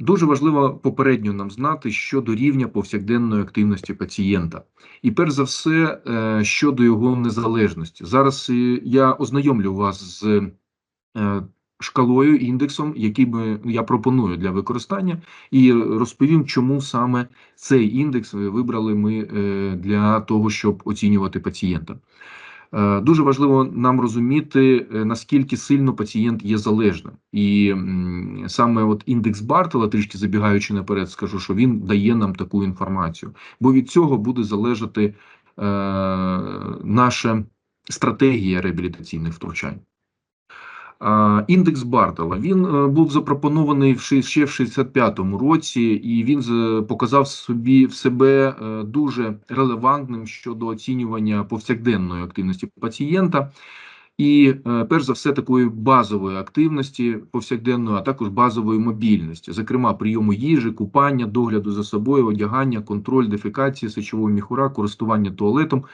Дуже важливо попередньо нам знати щодо рівня повсякденної активності пацієнта, і перш за все е, щодо його незалежності. Зараз е, я ознайомлю вас з е, шкалою індексом, який би я пропоную для використання, і розповім, чому саме цей індекс вибрали ми для того, щоб оцінювати пацієнта. Е, дуже важливо нам розуміти, е, наскільки сильно пацієнт є залежним, і саме от індекс Бартела, трішки забігаючи наперед, скажу, що він дає нам таку інформацію, бо від цього буде залежати е, наша стратегія реабілітаційних втручань. Індекс Бартела. Він е, був запропонований ще в 65-му році, і він показав собі в себе е, дуже релевантним щодо оцінювання повсякденної активності пацієнта. І е, перш за все такої базової активності повсякденної, а також базової мобільності, зокрема прийому їжі, купання, догляду за собою, одягання, контроль дефекації, сечового міхура, користування туалетом,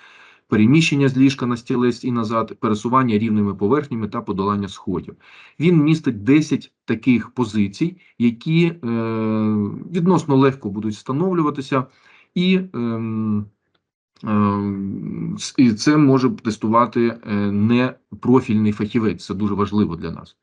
переміщення з ліжка на стілець і назад, пересування рівними поверхнями та подолання сходів. Він містить 10 таких позицій, які е, відносно легко будуть встановлюватися, і е, і це може тестувати е, не профільний фахівець. Це дуже важливо для нас.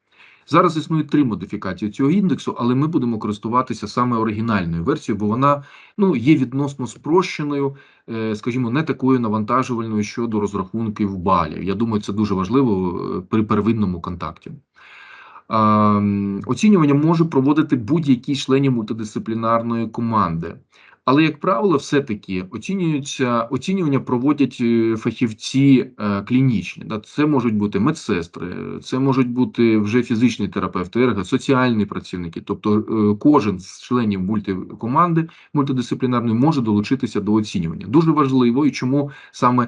Зараз існують три модифікації цього індексу, але ми будемо користуватися саме оригінальною версією, бо вона ну є відносно спрощеною, е, скажімо, не такою навантажувальною щодо розрахунків балів. Я думаю, це дуже важливо е, при первинному контакті. Оцінювання може проводити будь-який членів мультидисциплінарної команди. Але, як правило, все-таки оцінюються оцінювання проводять е, фахівці е, клінічні. Да? Це можуть бути медсестри, це можуть бути вже фізичні терапевти, ерго, соціальні працівники. Тобто е, кожен з членів мультикоманди мультидисциплінарної може долучитися до оцінювання. Дуже важливо і чому саме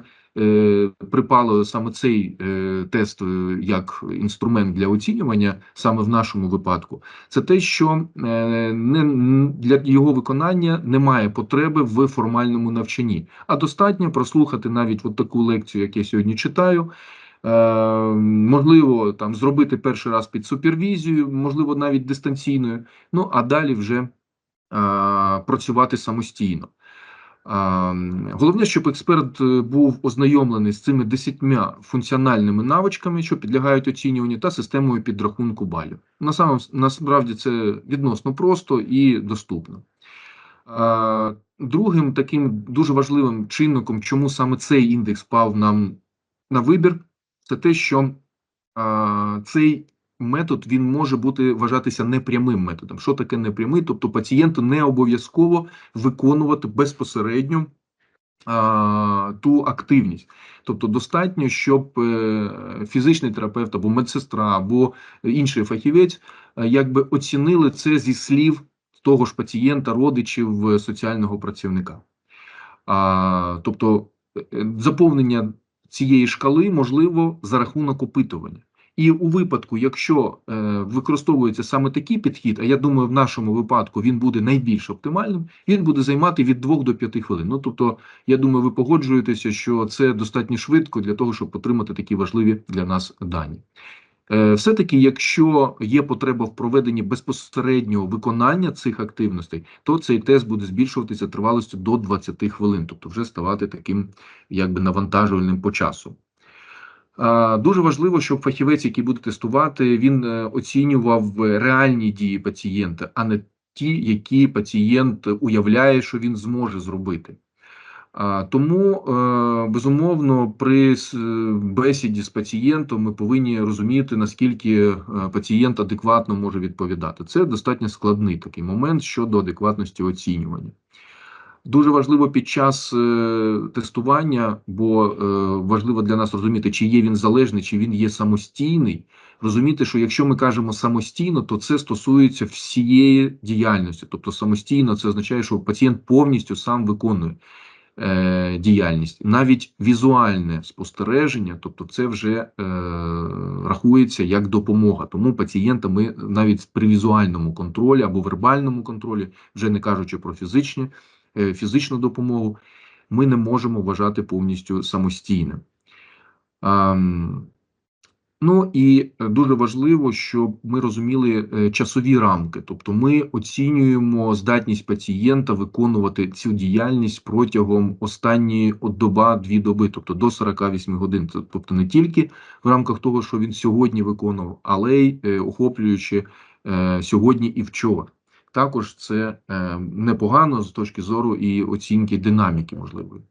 припало саме цей е, тест е, як інструмент для оцінювання, саме в нашому випадку, це те, що не для його виконання немає потреби в формальному навчанні, а достатньо прослухати навіть от таку лекцію, як я сьогодні читаю. Можливо, там зробити перший раз під супервізією, можливо, навіть дистанційною. Ну а далі вже а, працювати самостійно. Головне, щоб експерт е, був ознайомлений з цими десятьма функціональними навичками, що підлягають оцінюванню, та системою підрахунку балів. Насправді це відносно просто і доступно. Другим таким дуже важливим чинником, чому саме цей індекс пав нам на вибір, це те, що цей метод він може бути вважатися непрямим методом. Що таке непрямий? Тобто пацієнту не обов'язково виконувати безпосередньо а, ту активність. Тобто достатньо, щоб е, фізичний терапевт або медсестра, або інший фахівець е, якби оцінили це зі слів того ж пацієнта, родичів е, соціального працівника. А, Тобто заповнення цієї шкали можливо за рахунок опитування. І у випадку, якщо е, використовується саме такий підхід, а я думаю, в нашому випадку він буде найбільш оптимальним, він буде займати від 2 до 5 хвилин. Ну тобто, я думаю, ви погоджуєтеся, що це достатньо швидко для того, щоб отримати такі важливі для нас дані. Е, Все-таки, якщо є потреба в проведенні безпосереднього виконання цих активностей, то цей тест буде збільшуватися тривалістю до 20 хвилин, тобто вже ставати таким якби навантажувальним по часу. Дуже важливо, щоб фахівець, який буде тестувати, він е, оцінював реальні дії пацієнта, а не ті, які пацієнт уявляє, що він зможе зробити. Тому, е, безумовно, при бесіді з пацієнтом ми повинні розуміти, наскільки е, пацієнт адекватно може відповідати. Це достатньо складний такий момент щодо адекватності оцінювання. Дуже важливо під час е, тестування, бо е, важливо для нас розуміти, чи є він залежний, чи він є самостійний. Розуміти, що якщо ми кажемо самостійно, то це стосується всієї діяльності. Тобто самостійно це означає, що пацієнт повністю сам виконує е, діяльність, навіть візуальне спостереження, тобто це вже е, рахується як допомога. Тому пацієнта ми навіть при візуальному контролі або вербальному контролі, вже не кажучи про фізичні. Е, фізичну допомогу, ми не можемо вважати повністю самостійним. Ну і е, дуже важливо, щоб ми розуміли е, часові рамки, тобто ми оцінюємо здатність пацієнта виконувати цю діяльність протягом останньої доба-дві доби, тобто до 48 годин. Тобто не тільки в рамках того, що він сьогодні виконував, але й охоплюючи сьогодні і вчора. Також це непогано з точки зору і оцінки динаміки можливої.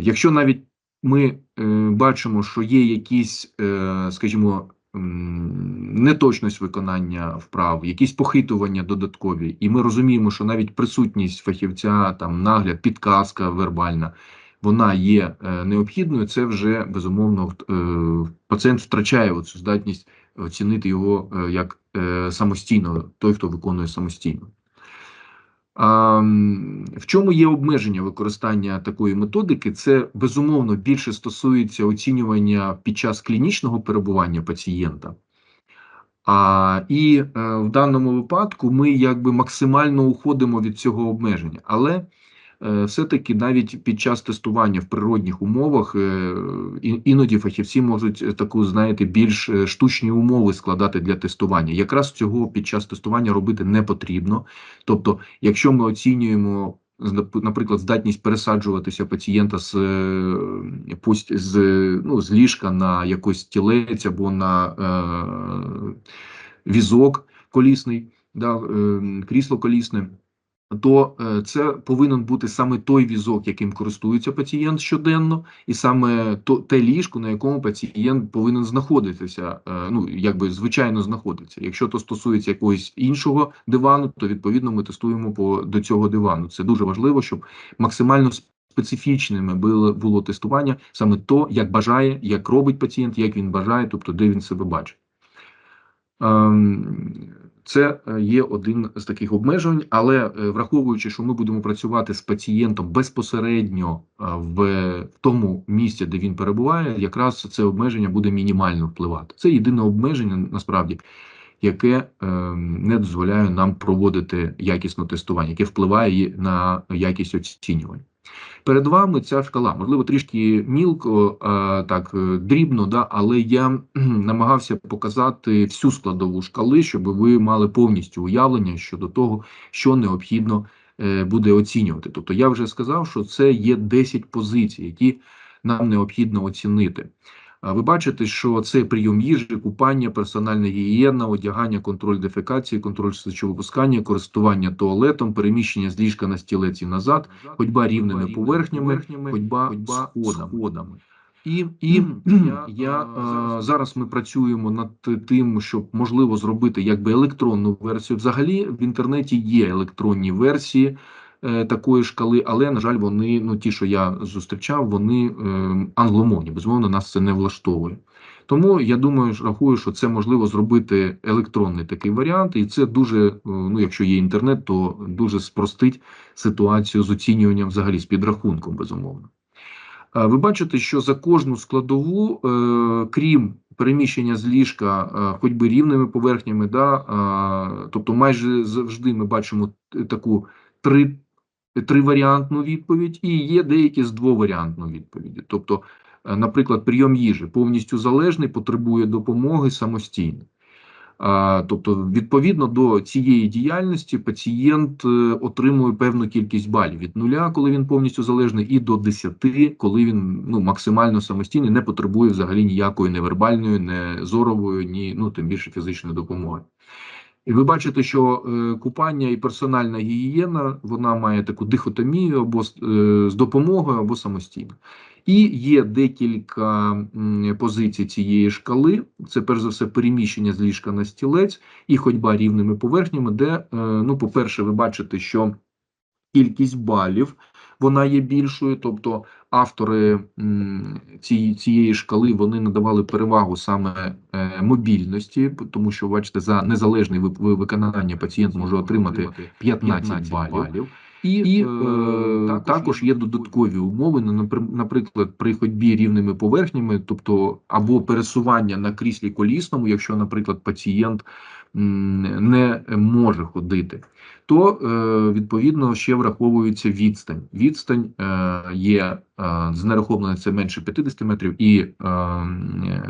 Якщо навіть ми е, бачимо, що є якісь, е, скажімо, неточність виконання вправ, якісь похитування додаткові, і ми розуміємо, що навіть присутність фахівця, там нагляд, підказка вербальна, вона є е, необхідною. Це вже безумовно е, пацієнт втрачає цю здатність оцінити його е, як е, самостійно, той, хто виконує самостійно. В чому є обмеження використання такої методики? Це безумовно більше стосується оцінювання під час клінічного перебування пацієнта. А, І е, в даному випадку ми якби максимально уходимо від цього обмеження. Але все-таки навіть під час тестування в природних умовах е, іноді фахівці можуть е, таку, знаєте, більш штучні умови складати для тестування. Якраз цього під час тестування робити не потрібно. Тобто, якщо ми оцінюємо. Наприклад, здатність пересаджуватися пацієнта з з, ну, з ліжка на якийсь тілець або на е, візок колісний, да, е, крісло колісне то е, це повинен бути саме той візок, яким користується пацієнт щоденно, і саме то те ліжко, на якому пацієнт повинен знаходитися. Е, ну якби звичайно знаходиться. Якщо то стосується якогось іншого дивану, то відповідно ми тестуємо по до цього дивану. Це дуже важливо, щоб максимально специфічними було було тестування саме то, як бажає, як робить пацієнт, як він бажає, тобто де він себе бачить. Ем, це е, є один з таких обмежень, але е, враховуючи, що ми будемо працювати з пацієнтом безпосередньо е, в тому місці, де він перебуває, якраз це обмеження буде мінімально впливати. Це єдине обмеження насправді, яке не дозволяє нам проводити якісне тестування, яке впливає на якість оцінювання. Перед вами ця шкала, можливо, трішки мілко, так е, дрібно, да, але я намагався показати всю складову шкали, щоб ви мали повністю уявлення щодо того, що необхідно е, буде оцінювати. Тобто, я вже сказав, що це є 10 позицій, які нам необхідно оцінити. Ви бачите, що це прийом їжі, купання, персональна гігієна, одягання, контроль дефекації, контроль сечовипускання, користування туалетом, переміщення з ліжка на стілець і назад, ходьба рівними поверхнями, ходьба сходами. І і я а, зараз ми працюємо над тим, щоб можливо зробити якби електронну версію. Взагалі в інтернеті є електронні версії. Е, такої шкали, але на жаль, вони ну ті, що я зустрічав, вони е, англомовні. Безумовно, нас це не влаштовує. Тому я думаю, рахую, що це можливо зробити електронний такий варіант, і це дуже, е, ну якщо є інтернет, то дуже спростить ситуацію з оцінюванням взагалі з підрахунком, безумовно. Ви бачите, що за кожну складову, крім переміщення з ліжка, хоч би рівними поверхнями, да, тобто майже завжди ми бачимо таку три триваріантну відповідь, і є деякі з двоваріантну відповіді. Тобто, е, наприклад, прийом їжі повністю залежний, потребує допомоги самостійно. Тобто, відповідно до цієї діяльності, пацієнт е, отримує певну кількість балів від нуля, коли він повністю залежний, і до 10, коли він ну максимально самостійний, не потребує взагалі ніякої невербальної, не зорової, ні ну тим більше фізичної допомоги. І ви бачите, що е, купання і персональна гігієна вона має таку дихотомію або е, з допомогою, або самостійно. І є декілька позицій цієї шкали. Це перш за все переміщення з ліжка на стілець і ходьба рівними поверхнями, де, е, ну, по-перше, ви бачите, що кількість балів вона є більшою, тобто автори цієї цієї шкали вони надавали перевагу саме е, мобільності, тому що бачите, за незалежне виконання пацієнт може отримати 15 балів. І, і е, також є додаткові умови, наприклад, при ходьбі рівними поверхнями, тобто або пересування на кріслі колісному, якщо, наприклад, пацієнт не може ходити, то е, відповідно ще враховується відстань. Відстань е, є е, знерахована це менше 50 метрів, і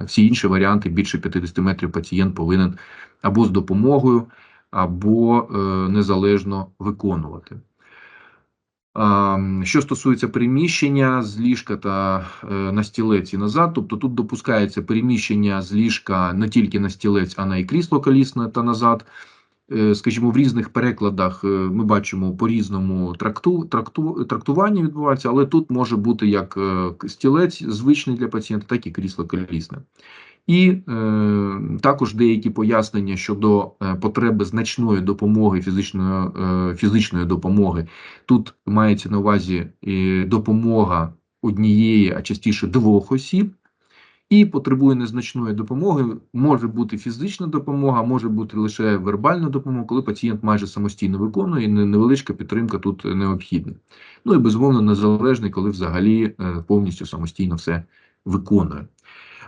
всі інші варіанти більше 50 метрів пацієнт повинен або з допомогою, або незалежно виконувати. Що стосується переміщення з ліжка та на стілець і назад, тобто тут допускається переміщення з ліжка не тільки на стілець, а на і крісло колісне та назад. Е, скажімо, в різних перекладах е, ми бачимо по різному тракту, тракту, трактування відбувається, але тут може бути як е, стілець звичний для пацієнта, так і крісло колісне. І е, також деякі пояснення щодо потреби значної допомоги фізичної е, фізичної допомоги. Тут мається на увазі е, допомога однієї, а частіше двох осіб і потребує незначної допомоги. Може бути фізична допомога, може бути лише вербальна допомога, коли пацієнт майже самостійно виконує, і невеличка підтримка тут необхідна. Ну і безумовно незалежний, коли взагалі е, повністю самостійно все виконує.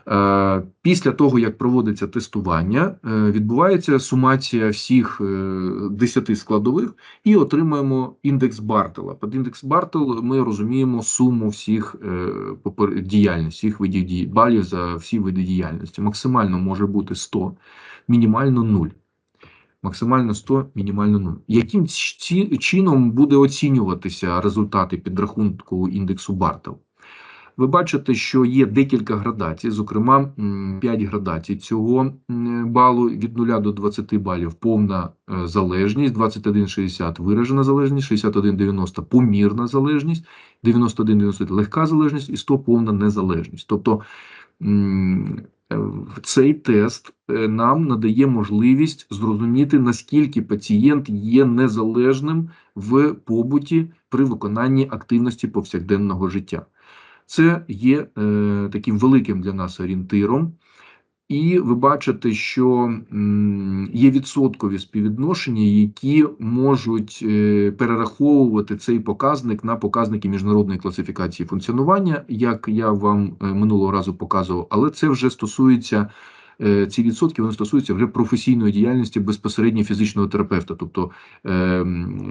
Е, після того, як проводиться тестування, е, відбувається сумація всіх 10 е, складових і отримуємо індекс Бартела. Під індекс Бартел ми розуміємо суму всіх діяльностей, всіх видів балів за всі види діяльності. Максимально може бути 100, мінімально 0. Максимально 100, мінімально 0. Яким чином буде оцінюватися результати підрахунку індексу Бартел? Ви бачите, що є декілька градацій, зокрема 5 градацій цього балу від 0 до 20 балів повна е, залежність, 21,60 виражена залежність, 61,90 помірна залежність, 91,90 легка залежність і 100 повна незалежність. Тобто е, цей тест е, нам надає можливість зрозуміти, наскільки пацієнт є незалежним в побуті при виконанні активності повсякденного життя. Це є е, таким великим для нас орієнтиром, і ви бачите, що є відсоткові співвідношення, які можуть е, перераховувати цей показник на показники міжнародної класифікації функціонування, як я вам е, минулого разу показував, але це вже стосується. Е, ці відсотки вони стосуються вже професійної діяльності безпосередньо фізичного терапевта. Тобто е,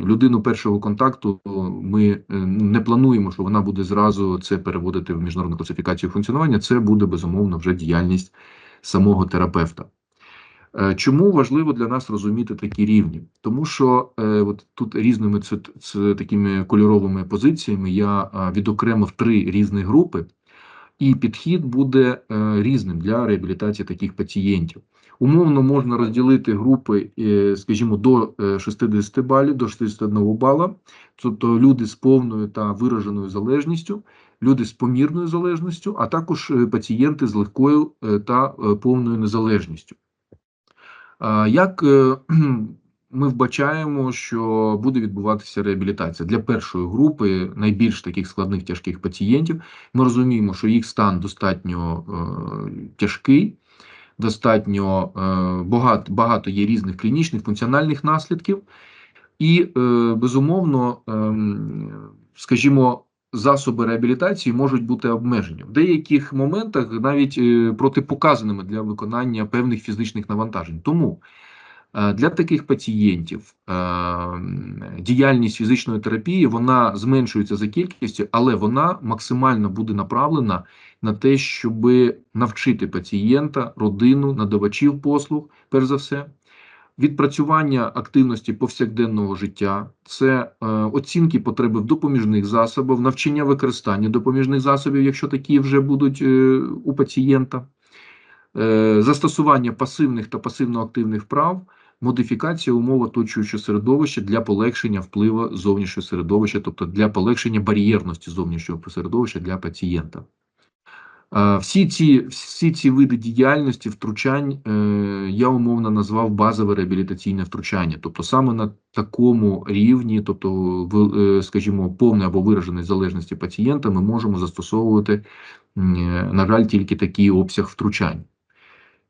людину першого контакту ми е, не плануємо, що вона буде зразу це переводити в міжнародну класифікацію функціонування. Це буде безумовно вже діяльність самого терапевта. Чому важливо для нас розуміти такі рівні? Тому що е, от тут різними це, це такими кольоровими позиціями я відокремив три різні групи і підхід буде е, різним для реабілітації таких пацієнтів. Умовно можна розділити групи, е, скажімо, до 60 е, балів, до 61 бала, тобто люди з повною та вираженою залежністю, люди з помірною залежністю, а також пацієнти з легкою та повною незалежністю. Як ми вбачаємо, що буде відбуватися реабілітація для першої групи найбільш таких складних тяжких пацієнтів. Ми розуміємо, що їх стан достатньо е, тяжкий, достатньо е, багато багато є різних клінічних функціональних наслідків, і е, безумовно, е, скажімо. Засоби реабілітації можуть бути обмежені в деяких моментах, навіть е, протипоказаними для виконання певних фізичних навантажень. Тому для таких пацієнтів е, діяльність фізичної терапії вона зменшується за кількістю, але вона максимально буде направлена на те, щоб навчити пацієнта, родину, надавачів послуг, перш за все. Відпрацювання активності повсякденного життя, це е, оцінки потреби в допоміжних засобах, навчання використання допоміжних засобів, якщо такі вже будуть е, у пацієнта, е, застосування пасивних та пасивно-активних вправ, модифікація умов оточуючого середовища для полегшення впливу зовнішнього середовища, тобто для полегшення бар'єрності зовнішнього середовища для пацієнта. Всі ці всі ці види діяльності втручань е, я умовно назвав базове реабілітаційне втручання, тобто саме на такому рівні, тобто, е, скажімо, повне або вираженої залежності пацієнта, ми можемо застосовувати, на жаль, тільки такий обсяг втручань.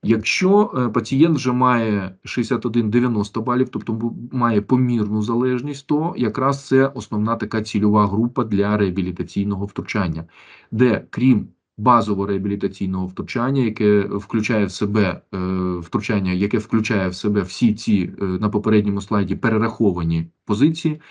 Якщо е, пацієнт вже має 61-90 балів, тобто має помірну залежність, то якраз це основна така цільова група для реабілітаційного втручання, де крім базового реабілітаційного втручання, яке включає в себе е, втручання, яке включає в себе всі ці е, на попередньому слайді перераховані позиції.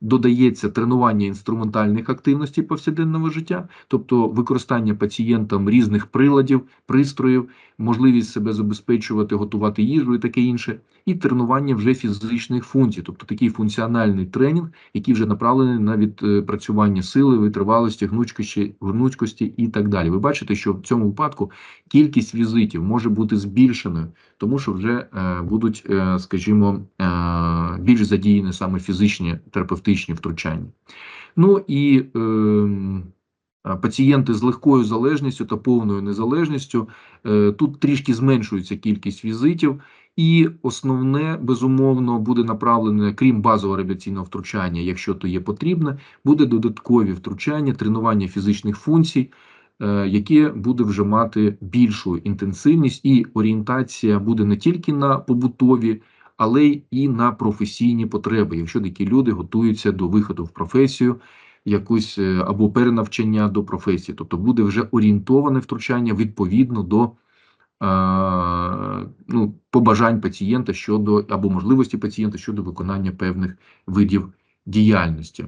Додається тренування інструментальних активностей повсякденного життя, тобто використання пацієнтам різних приладів, пристроїв, можливість себе забезпечувати, готувати їжу і таке інше, і тренування вже фізичних функцій, тобто такий функціональний тренінг, який вже направлений на відпрацювання сили, витривалості, гнучкості, гнучкості і так далі. Ви бачите, що в цьому випадку кількість візитів може бути збільшеною, тому що вже е, будуть, е, скажімо, е, більш задіяні саме фізичні терапевтичні втручання. Ну і а, пацієнти з легкою залежністю та повною незалежністю е, тут трішки зменшується кількість візитів, і основне безумовно буде направлене, крім базового реабілітаційного втручання, якщо то є потрібне, буде додаткові втручання, тренування фізичних функцій. е, Яке буде вже мати більшу інтенсивність, і орієнтація буде не тільки на побутові, але й на професійні потреби, якщо такі люди готуються до виходу в професію, якусь е, або перенавчання до професії, тобто буде вже орієнтоване втручання відповідно до ну, побажань пацієнта щодо або можливості пацієнта щодо виконання певних видів діяльності.